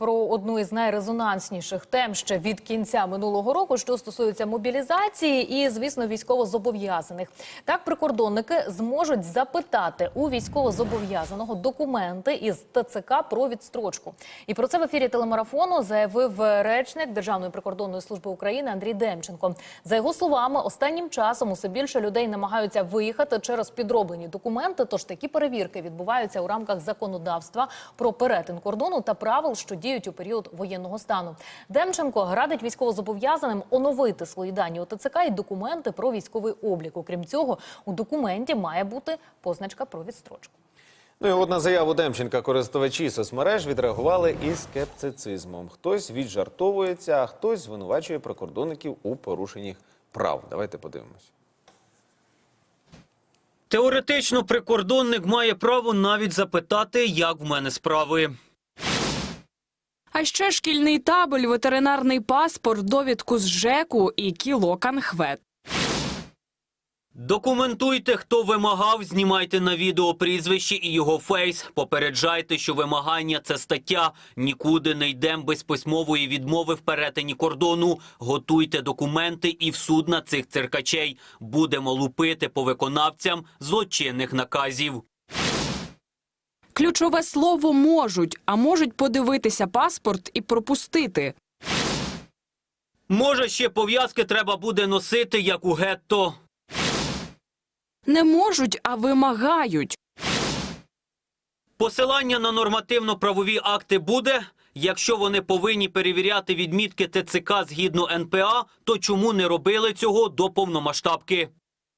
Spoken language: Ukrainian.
про одну із найрезонансніших тем ще від кінця минулого року, що стосується мобілізації і, звісно, військовозобов'язаних. Так, прикордонники зможуть запитати у військовозобов'язаного документи із ТЦК про відстрочку. І про це в ефірі телемарафону заявив речник Державної прикордонної служби України Андрій Демченко. За його словами, останнім часом усе більше людей намагаються виїхати через підроблені документи. Тож такі перевірки відбуваються у рамках законодавства про перетин кордону та правил, що діють у період воєнного стану. Демченко радить військовозобов'язаним оновити свої дані у ТЦК і документи про військовий облік. Окрім цього, у документі має бути позначка про відстрочку. Ну і от на заяву Демченка користувачі соцмереж відреагували із скептицизмом. Хтось віджартовується, а хтось звинувачує прикордонників у порушенні прав. Давайте подивимось. Теоретично прикордонник має право навіть запитати, як в мене справи. Ще шкільний табель, ветеринарний паспорт, довідку з ЖЕКу і кіло канхвет. Документуйте, хто вимагав, знімайте на відео прізвище і його фейс. Попереджайте, що вимагання це стаття. Нікуди не йдемо без письмової відмови в перетині кордону. Готуйте документи і в суд на цих циркачей. Будемо лупити по виконавцям злочинних наказів. Ключове слово можуть, а можуть подивитися паспорт і пропустити. Може, ще пов'язки треба буде носити, як у гетто. Не можуть, а вимагають. Посилання на нормативно-правові акти буде. Якщо вони повинні перевіряти відмітки ТЦК згідно НПА, то чому не робили цього до повномасштабки?